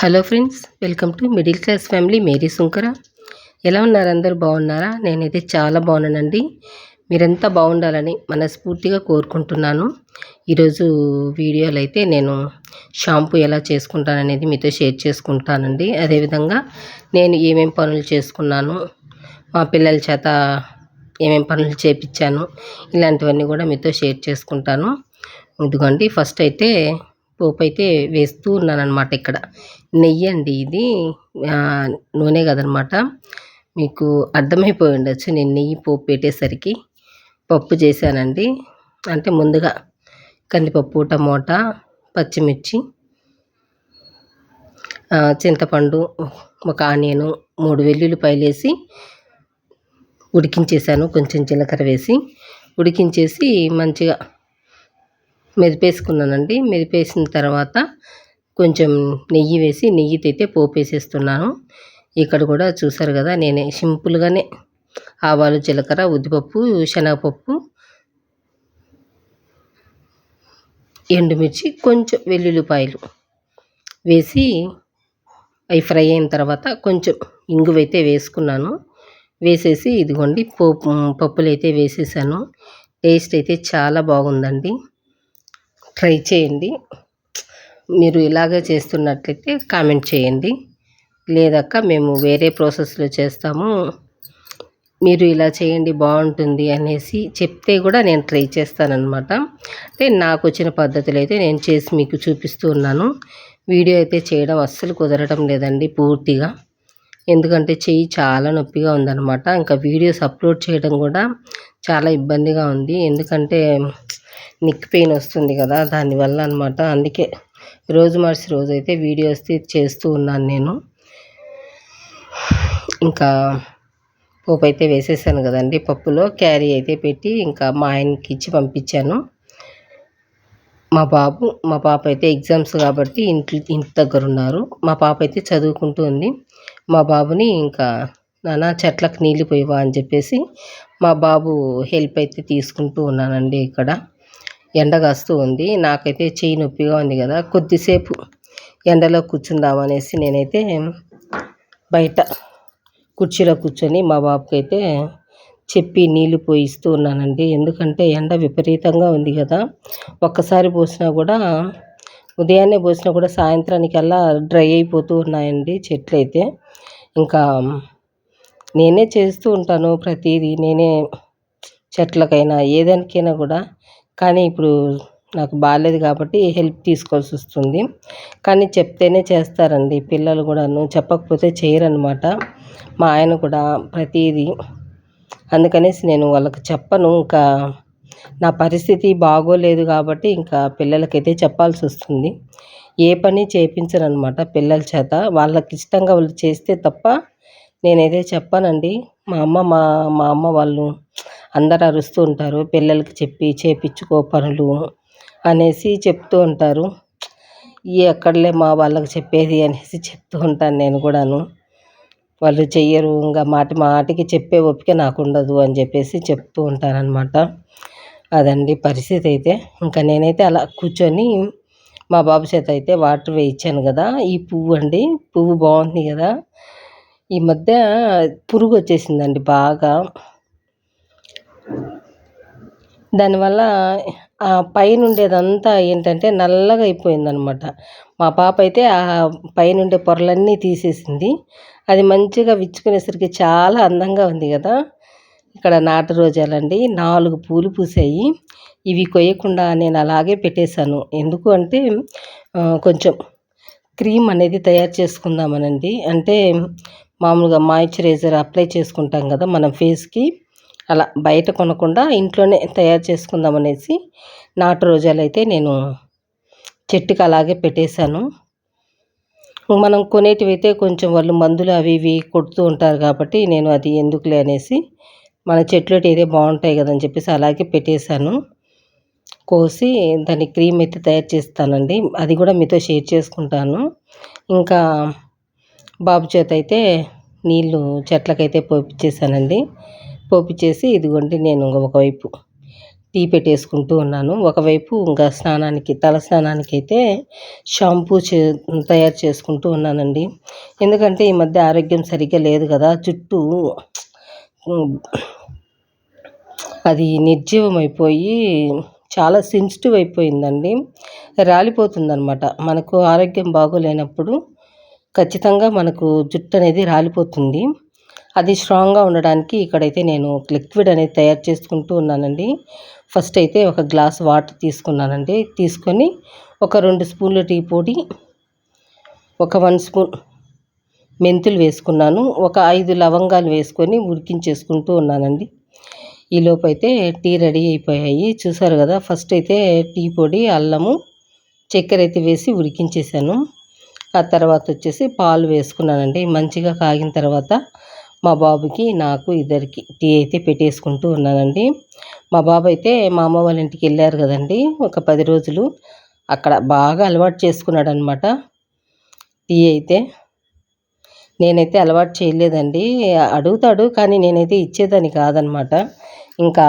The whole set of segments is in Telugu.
Hello friends welcome to middle class family. Mary Sunkara. ఎలా ఉన్నారు అందరు? బాగున్నారా? నేనైతే చాలా బాగున్నానండి. మీరంతా బాగుండాలని మనస్ఫూర్తిగా కోరుకుంటున్నాను. ఈరోజు వీడియోలో అయితే నేను షాంపూ ఎలా చేసుకుంటాననేది మీతో షేర్ చేసుకుంటానండి. అదేవిధంగా నేను ఏమేం పనులు చేసుకున్నాను మా పిల్లల చేత ఏమేం పనులు చేపించాను ఇలాంటివన్నీ కూడా మీతో షేర్ చేసుకుంటాను. ఇదిగోండి ఫస్ట్ అయితే పోపు అయితే వేస్తూ ఉన్నానన్నమాట ఇక్కడ. నెయ్యి అండి ఇది నూనె కదనమాట మీకు అర్థమైపోయి ఉండొచ్చు. నేను నెయ్యి పోపు పెట్టేసరికి పప్పు చేశానండి. అంటే ముందుగా కందిపప్పు టమోటా పచ్చిమిర్చి చింతపండు ఒక ఆనియను మూడు వెల్లుల్లిపాయలు వేసి ఉడికించేసాను కొంచెం జీలకర్ర వేసి ఉడికించేసి మంచిగా మెదిపేసుకున్నానండి. మెదిపేసిన తర్వాత కొంచెం నెయ్యి వేసి నెయ్యితో అయితే పోపు వేసేస్తున్నాను ఇక్కడ కూడా చూసారు కదా నేనే సింపుల్గానే ఆవాలు జీలకర్ర ఉద్దిపప్పు శనగపప్పు ఎండుమిర్చి కొంచెం వెల్లుల్లిపాయలు వేసి అవి ఫ్రై అయిన తర్వాత కొంచెం ఇంగువైతే వేసుకున్నాను. వేసేసి ఇదిగోండి పోపు పప్పులు అయితే వేసేసాను. టేస్ట్ అయితే చాలా బాగుందండి. ట్రై చేయండి. మీరు ఇలాగే చేస్తున్నట్లయితే కామెంట్ చేయండి. లేదక్క మేము వేరే ప్రాసెస్లో చేస్తాము. మీరు ఇలా చేయండి బాగుంటుంది అనేసి చెప్తే కూడా నేను ట్రై చేస్తానన్నమాట. అంటే నాకు వచ్చిన పద్ధతులు అయితే నేను చేసి మీకు చూపిస్తూ ఉన్నాను. వీడియో అయితే చేయడం అస్సలు కుదరడం లేదండి పూర్తిగా. ఎందుకంటే చెయ్యి చాలా నొప్పిగా ఉందన్నమాట. ఇంకా వీడియోస్ అప్లోడ్ చేయడం కూడా చాలా ఇబ్బందిగా ఉంది. ఎందుకంటే నిక్ పెయిన్ వస్తుంది కదా దానివల్ల అనమాట అందుకే రోజు మార్చి రోజు అయితే వీడియోస్ చేస్తూ ఉన్నాను నేను. ఇంకా పోపు అయితే వేసేసాను కదండి పప్పులో. క్యారీ అయితే పెట్టి ఇంకా మా ఆయనకి ఇచ్చి పంపించాను. మా బాబు మా పాప అయితే ఎగ్జామ్స్ కాబట్టి ఇంటి ఇంటి దగ్గర ఉన్నారు. మా పాప అయితే చదువుకుంటూ ఉంది. మా బాబుని ఇంకా నానా చెట్లకు నీళ్ళు పోయివా అని చెప్పేసి మా బాబు హెల్ప్ అయితే తీసుకుంటూ ఉన్నానండి ఇక్కడ. ఎండ కాస్తూ ఉంది. నాకైతే చేయి నొప్పిగా ఉంది కదా. కొద్దిసేపు ఎండలో కూర్చుందామనేసి నేనైతే బయట కుర్చీలో కూర్చొని మా బాబుకైతే చెప్పి నీళ్ళు పోయిస్తూ ఉన్నానండి. ఎందుకంటే ఎండ విపరీతంగా ఉంది కదా. ఒక్కసారి పోసినా కూడా ఉదయాన్నే పోసినా కూడా సాయంత్రానికల్లా డ్రై అయిపోతూ ఉన్నాయండి చెట్లు అయితే ఇంకా నేనే చేస్తూ ఉంటాను ప్రతిదీ. నేనే చెట్లకైనా ఏదానికైనా కూడా కానీ ఇప్పుడు నాకు బాగాలేదు కాబట్టి హెల్ప్ తీసుకోవాల్సి వస్తుంది. కానీ చెప్తేనే చేస్తారండి. పిల్లలు కూడాను చెప్పకపోతే చేయరనమాట మా ఆయన కూడా ప్రతిదీ. అందుకనేసి నేను వాళ్ళకి చెప్పను. ఇంకా నా పరిస్థితి బాగోలేదు కాబట్టి ఇంకా పిల్లలకైతే చెప్పాల్సి వస్తుంది. ఏ పని చేయించరనమాట పిల్లల చేత. వాళ్ళకి ఇష్టంగా వాళ్ళు చేస్తే తప్ప నేనైతే చెప్పానండి. మా అమ్మ మా మా అమ్మ వాళ్ళు అందరు అరుస్తూ ఉంటారు పిల్లలకి చెప్పి చేపించుకో పనులు అనేసి చెప్తూ ఉంటారు. ఎక్కడలే మా వాళ్ళకి చెప్పేది అనేసి చెప్తూ ఉంటాను నేను కూడాను. వాళ్ళు చెయ్యరు ఇంకా మాటి మాటికి చెప్పే ఓపిక నాకు ఉండదు అని చెప్పేసి చెప్తూ ఉంటానన్నమాట అదండి పరిస్థితి అయితే. ఇంకా నేనైతే అలా కూర్చొని మా బాబు చేత అయితే వాటర్ వేయించాను కదా ఈ పువ్వు అండి. పువ్వు బాగుంది కదా. ఈ మధ్య పురుగు వచ్చేసిందండి బాగా. దానివల్ల ఆ పైన ఉండేదంతా ఏంటంటే నల్లగా అయిపోయిందనమాట. మా పాప అయితే ఆ పైన ఉండే పొరలన్నీ తీసేసింది. అది మంచిగా విచ్చుకునేసరికి చాలా అందంగా ఉంది కదా. ఇక్కడ నాటు రోజాలండి. నాలుగు పూలు పూసాయి. ఇవి కొయ్యకుండా నేను అలాగే పెట్టేశాను. ఎందుకు అంటే కొంచెం క్రీమ్ అనేది తయారు చేసుకుందామనండి. అంటే మామూలుగా మాయిశ్చరైజర్ అప్లై చేసుకుంటాం కదా మనం ఫేస్కి. అలా బయట కొనకుండా ఇంట్లోనే తయారు చేసుకుందాం అనేసి నాటు రోజాలు అయితే నేను చెట్టుకి అలాగే పెట్టేశాను. మనం కొనేటివి అయితే కొంచెం వాళ్ళు మందులు అవి ఇవి కొడుతూ ఉంటారు కాబట్టి నేను అది ఎందుకులే అనేసి మన చెట్లు అయితే బాగుంటాయి కదని చెప్పేసి అలాగే పెట్టేశాను. కోసి దాన్ని క్రీమ్ అయితే తయారు చేస్తానండి. అది కూడా మీతో షేర్ చేసుకుంటాను. ఇంకా బాబు చేత అయితే నీళ్ళు చెట్లకైతే పోపించేసానండి పోపు చేసి ఇదిగోండి నేను ఒకవైపు టీ పెట్టేసుకుంటూ ఉన్నాను. ఒకవైపు ఇంకా స్నానానికి తల స్నానానికి అయితే షాంపూ చే తయారు చేసుకుంటూ ఉన్నానండి. ఎందుకంటే ఈ మధ్య ఆరోగ్యం సరిగ్గా లేదు కదా జుట్టు అది నిర్జీవం అయిపోయి చాలా సెన్సిటివ్ అయిపోయిందండి. రాలిపోతుందనమాట మనకు ఆరోగ్యం బాగోలేనప్పుడు ఖచ్చితంగా మనకు జుట్టు అనేది రాలిపోతుంది. అది స్ట్రాంగ్గా ఉండడానికి ఇక్కడైతే నేను లిక్విడ్ అనేది తయారు చేసుకుంటూ ఉన్నానండి. ఫస్ట్ అయితే ఒక గ్లాస్ వాటర్ తీసుకున్నానండి. తీసుకొని ఒక రెండు స్పూన్ల టీ పొడి ఒక వన్ స్పూన్ మెంతులు వేసుకున్నాను. ఒక ఐదు లవంగాలు వేసుకొని ఉడికించేసుకుంటూ ఉన్నానండి. ఈలోపు అయితే టీ రెడీ అయిపోయాయి. చూసారు కదా ఫస్ట్ అయితే టీ పొడి అల్లము చక్కెర అయితే వేసి ఉడికించేసాను ఆ తర్వాత వచ్చేసి పాలు వేసుకున్నానండి. మంచిగా కాగిన తర్వాత మా బాబుకి నాకు ఇద్దరికి టీ అయితే పెట్టేసుకుంటూ ఉన్నానండి. మా బాబు అయితే మా అమ్మ వాళ్ళ ఇంటికి వెళ్ళారు కదండి ఒక పది రోజులు. అక్కడ బాగా అలవాటు చేసుకున్నాడు అనమాట టీ అయితే నేనైతే అలవాటు చేయలేదండి. అడుగుతాడు కానీ నేనైతే ఇచ్చేదాన్ని కాదనమాట ఇంకా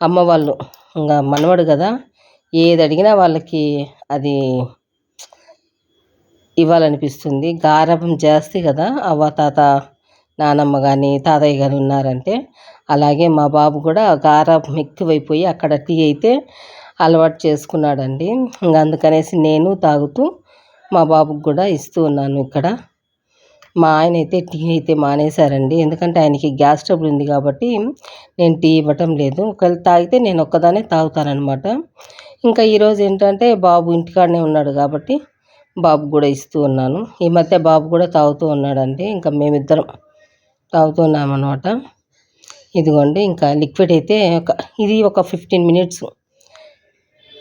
అమ్మ వాళ్ళు ఇంకా మనవడు కదా ఏది అడిగినా వాళ్ళకి అది ఇవ్వాలనిపిస్తుంది. గారాభం జాస్తి కదా అవ్వ తాత నానమ్మ కానీ తాతయ్య కానీ ఉన్నారంటే అలాగే మా బాబు కూడా గారాబం ఎక్కువైపోయి అక్కడ టీ అయితే అలవాటు చేసుకున్నాడండి. ఇంకా అందుకనేసి నేను తాగుతూ మా బాబుకి కూడా ఇస్తూ ఉన్నాను ఇక్కడ. మా ఆయన అయితే టీ అయితే మానేశారండి. ఎందుకంటే ఆయనకి గ్యాస్ ట్రబుల్ ఉంది కాబట్టి నేను టీ ఇవ్వటం లేదు. ఒకవేళ తాగితే నేను ఒక్కదానే తాగుతానమాట ఇంకా ఈరోజు ఏంటంటే బాబు ఇంటికాడనే ఉన్నాడు కాబట్టి బాబు కూడా ఇస్తూ ఉన్నాను. ఈ మధ్య బాబు కూడా తాగుతూ ఉన్నాడండి. ఇంకా మేమిద్దరం తాగుతున్నామన్నమాట. ఇదిగోండి ఇంకా లిక్విడ్ అయితే ఒక ఇది ఒక ఫిఫ్టీన్ మినిట్స్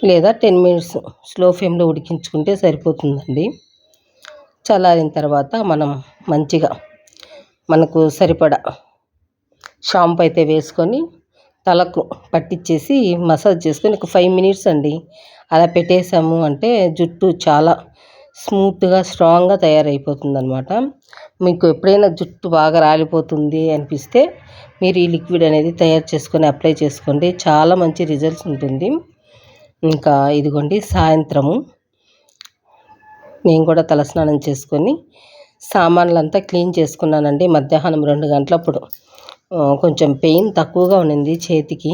లేదా టెన్ మినిట్స్ స్లో ఫ్లేమ్లో ఉడికించుకుంటే సరిపోతుందండి. చల్లారిన తర్వాత మనం మంచిగా మనకు సరిపడా షాంపు అయితే వేసుకొని తలకు పట్టించేసి మసాజ్ చేసుకొని ఒక ఫైవ్ మినిట్స్ అండి. అలా పెట్టేసాము అంటే జుట్టు చాలా స్మూత్గా స్ట్రాంగ్గా తయారైపోతుంది అనమాట మీకు ఎప్పుడైనా జుట్టు బాగా రాలిపోతుంది అనిపిస్తే మీరు ఈ లిక్విడ్ అనేది తయారు చేసుకొని అప్లై చేసుకోండి. చాలా మంచి రిజల్ట్స్ ఉంటుంది. ఇంకా ఇదిగోండి సాయంత్రము. నేను కూడా తలస్నానం చేసుకొని సామాన్లంతా క్లీన్ చేసుకున్నానండి. మధ్యాహ్నం రెండు గంటలప్పుడు. కొంచెం పెయిన్ తక్కువగా ఉండింది చేతికి.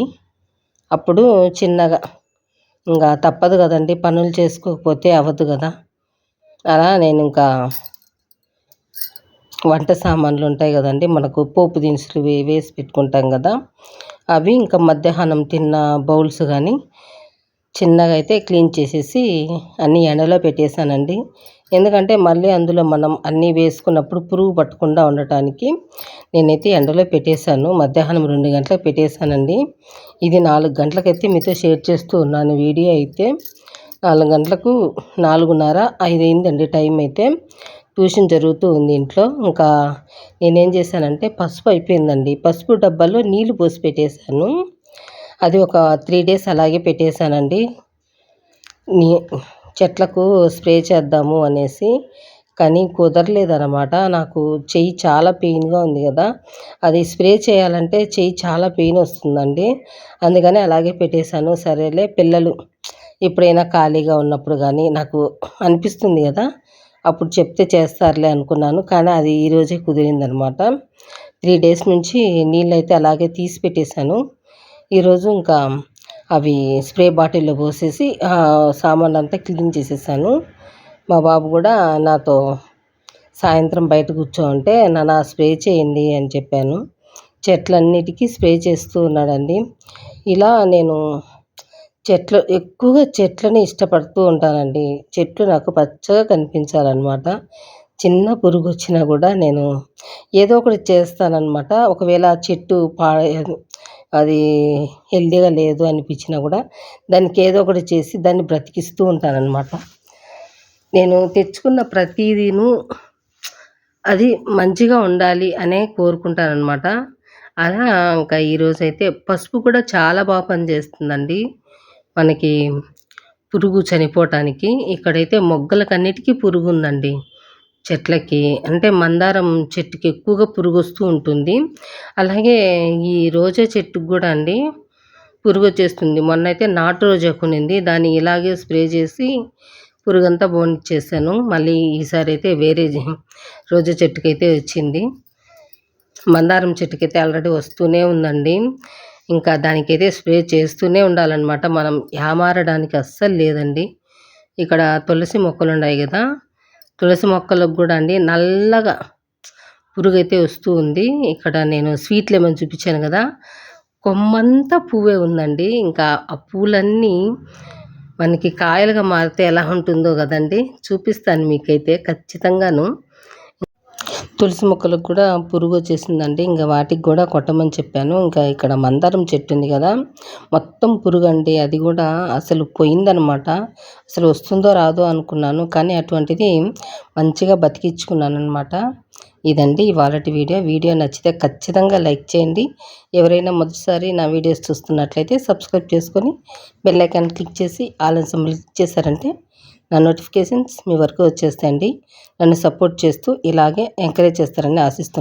అప్పుడు చిన్నగా. ఇంకా తప్పదు కదండి పనులు చేసుకోకపోతే అవ్వదు కదా. అలా నేను ఇంకా వంట సామాన్లు ఉంటాయి కదండి. మనకు పోపు దినుసులు వేసి పెట్టుకుంటాం కదా. అవి ఇంకా మధ్యాహ్నం తిన్న బౌల్స్ కానీ చిన్నగా అయితే క్లీన్ చేసేసి అన్నీ ఎండలో పెట్టేశానండి. ఎందుకంటే మళ్ళీ అందులో మనం అన్నీ వేసుకున్నప్పుడు పురుగు పట్టకుండా ఉండటానికి నేనైతే ఎండలో పెట్టేశాను. మధ్యాహ్నం రెండు గంటలకు పెట్టేశానండి. ఇది నాలుగు గంటలకైతే మీతో షేర్ చేస్తూ ఉన్నాను. వీడియో అయితే నాలుగు గంటలకు నాలుగున్నర ఐదు అయిందండి టైం అయితే. ట్యూషన్ జరుగుతూ ఉంది ఇంట్లో. ఇంకా నేనేం చేశానంటే పసుపు అయిపోయిందండి. పసుపు డబ్బాలో నీళ్ళు పోసి పెట్టేశాను. అది ఒక త్రీ డేస్ అలాగే పెట్టేశానండి. నీ చెట్లకు స్ప్రే చేద్దాము అనేసి. కానీ కుదరలేదన్నమాట. నాకు చెయ్యి చాలా పెయిన్గా ఉంది కదా. అది స్ప్రే చేయాలంటే చెయ్యి చాలా పెయిన్ వస్తుందండి. అందుకని అలాగే పెట్టేశాను. సరేలే పిల్లలు ఎప్పుడైనా ఖాళీగా ఉన్నప్పుడు కానీ నాకు అనిపిస్తుంది కదా అప్పుడు చెప్తే చేస్తారులే అనుకున్నాను. కానీ అది ఈరోజే కుదిరిందనమాట. త్రీ డేస్ నుంచి నీళ్ళు అయితే అలాగే తీసి పెట్టేశాను ఈరోజు ఇంకా అవి స్ప్రే బాటిల్లో పోసేసి సామాన్ అంతా క్లీన్ చేసేసాను. మా బాబు కూడా నాతో సాయంత్రం బయట కూర్చోంటే నాన్న స్ప్రే చేయండి అని చెప్పాను. చెట్లన్నిటికీ స్ప్రే చేస్తూ ఉన్నాడండి. ఇలా నేను చెట్లు ఎక్కువగా చెట్లని ఇష్టపడుతూ ఉంటానండి. చెట్లు నాకు పచ్చగా కనిపించాలన్నమాట. చిన్న పురుగు వచ్చినా కూడా నేను ఏదో ఒకటి చేస్తానన్నమాట. ఒకవేళ చెట్టు పాడై అది హెల్దీగా లేదు అనిపించినా కూడా దానికి ఏదో ఒకటి చేసి దాన్ని బ్రతికిస్తూ ఉంటానన్నమాట. నేను తెచ్చుకున్న ప్రతిదీను అది మంచిగా ఉండాలి అనే కోరుకుంటానన్నమాట. అలా ఇంకా ఈరోజైతే పసుపు కూడా చాలా బాగా పనిచేస్తుందండి. మనకి పురుగు చనిపోవటానికి ఇక్కడైతే మొగ్గలకన్నిటికీ పురుగు ఉందండి చెట్లకి అంటే మందారం చెట్టుకి ఎక్కువగా పురుగు వస్తూ ఉంటుంది. అలాగే ఈ రోజా చెట్టుకు కూడా అండి పురుగు వచ్చేస్తుంది. మొన్న అయితే నాటు రోజా కొనింది. దాన్ని ఇలాగే స్ప్రే చేసి పురుగంతా పోనిచ్చేసాను. మళ్ళీ ఈసారి అయితే వేరే రోజా చెట్టుకైతే వచ్చింది. మందారం చెట్టుకైతే ఆల్రెడీ వస్తూనే ఉందండి. ఇంకా దానికైతే స్ప్రే చేస్తూనే ఉండాలన్నమాట. మనం యామారడానికి అస్సలు లేదండి. ఇక్కడ తులసి మొక్కలు ఉన్నాయి కదా. తులసి మొక్కలకు కూడా అండి నల్లగా పురుగు అయితే వస్తూ ఉంది. ఇక్కడ నేను స్వీట్ లెమన్ చూపించాను కదా. కొమ్మంతా పువ్వే ఉందండి. ఇంకా ఆ పూలన్నీ మనకి కాయలుగా మారితే ఎలా ఉంటుందో కదండి. చూపిస్తాను మీకైతే ఖచ్చితంగాను. తులసి మొక్కలకు కూడా పురుగు వచ్చేసిందండి. ఇంకా వాటికి కూడా కొట్టమని చెప్పాను. ఇంకా ఇక్కడ మందారం చెట్టు ఉంది కదా మొత్తం పురుగు అండి అది కూడా అసలు పోయిందనమాట. అసలు వస్తుందో రాదో అనుకున్నాను కానీ అటువంటిది మంచిగా బతికించుకున్నాను అనమాట ఇదండి ఇవాళ వీడియో. వీడియో నచ్చితే ఖచ్చితంగా లైక్ చేయండి. ఎవరైనా మొదటిసారి నా వీడియోస్ చూస్తున్నట్లయితే సబ్స్క్రైబ్ చేసుకొని బెల్లైకాన్ క్లిక్ చేసి ఆల్ సింబల్ క్లిక్ చేశారంటే నా నోటిఫికేషన్స్ మీ వరకు వచ్చేస్తాయండి. నన్ను సపోర్ట్ చేస్తూ ఇలాగే ఎంకరేజ్ చేస్తారని ఆశిస్తున్నాను.